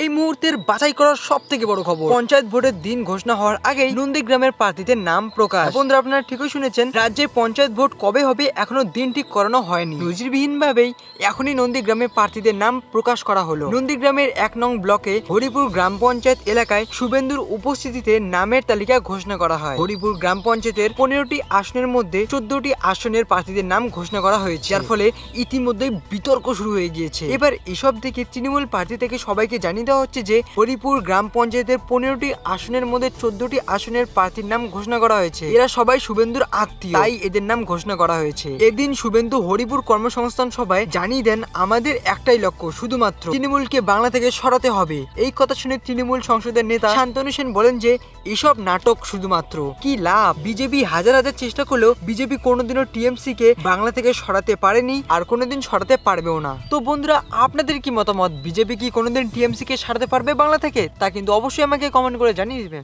এই মুহূর্তের বাছাই করার সব থেকে বড় খবর। পঞ্চায়েত ভোটের দিন ঘোষণা হওয়ার আগেই নন্দীগ্রামের প্রার্থীদের নাম প্রকাশ। বন্ধুরা, আপনারা ঠিকই শুনেছেন রাজ্যে পঞ্চায়েত ভোট কবে হবে এখনও দিন ঠিক করানো হয়নি। নজিরবিহীন ভাবেই এখনই নন্দীগ্রামে প্রার্থীদের নাম প্রকাশ করা হলো। নন্দীগ্রামের এক নং ব্লকে হরিপুর গ্রাম পঞ্চায়েত এলাকায় শুভেন্দুর উপস্থিতিতে নামের তালিকা ঘোষণা করা হয়। হরিপুর গ্রাম পঞ্চায়েতের পনেরোটি আসনের মধ্যে চোদ্দটি আসনের প্রার্থীদের নাম ঘোষণা করা হয়েছে। যার ফলে ইতিমধ্যেই বিতর্ক শুরু হয়ে গিয়েছে। এবার এসব থেকে তৃণমূল প্রার্থী থেকে সবাইকে জানিয়ে দেওয়া হচ্ছে যে হরিপুর গ্রাম পঞ্চায়েতের পনেরোটি আসনের মধ্যে চোদ্দটি আসনের প্রার্থীর নাম ঘোষণা করা হয়েছে। এরা সবাই শুভেন্দুর আত্মীয়। তাই এদের নাম ঘোষণা করা হয়েছে। এদিন শুভেন্দু হরিপুর কর্মসংস্থান সভায় জানিয়ে দেন, আমাদের একটাই লক্ষ্য, শুধুমাত্র তৃণমূলকে বাংলা থেকে সরাতে হবে। এই কথা শুনে তৃণমূল সংসদের নেতা শান্তনু সেন বলেন যে, এসব নাটক শুধুমাত্র। কি লাভ? বিজেপি হাজার হাজার চেষ্টা করলেও বিজেপি কোনোদিনও টিএমসি কে বাংলা থেকে সরাতে পারেনি আর কোনোদিন সরাতে পারবেও না। তো বন্ধুরা, আপনাদের কি মতামত? বিজেপি কি কোনোদিন টিএমসি কে সারতে পারবে বাংলা থেকে? তা কিন্তু অবশ্যই আমাকে কমেন্ট করে জানিয়ে দিবেন।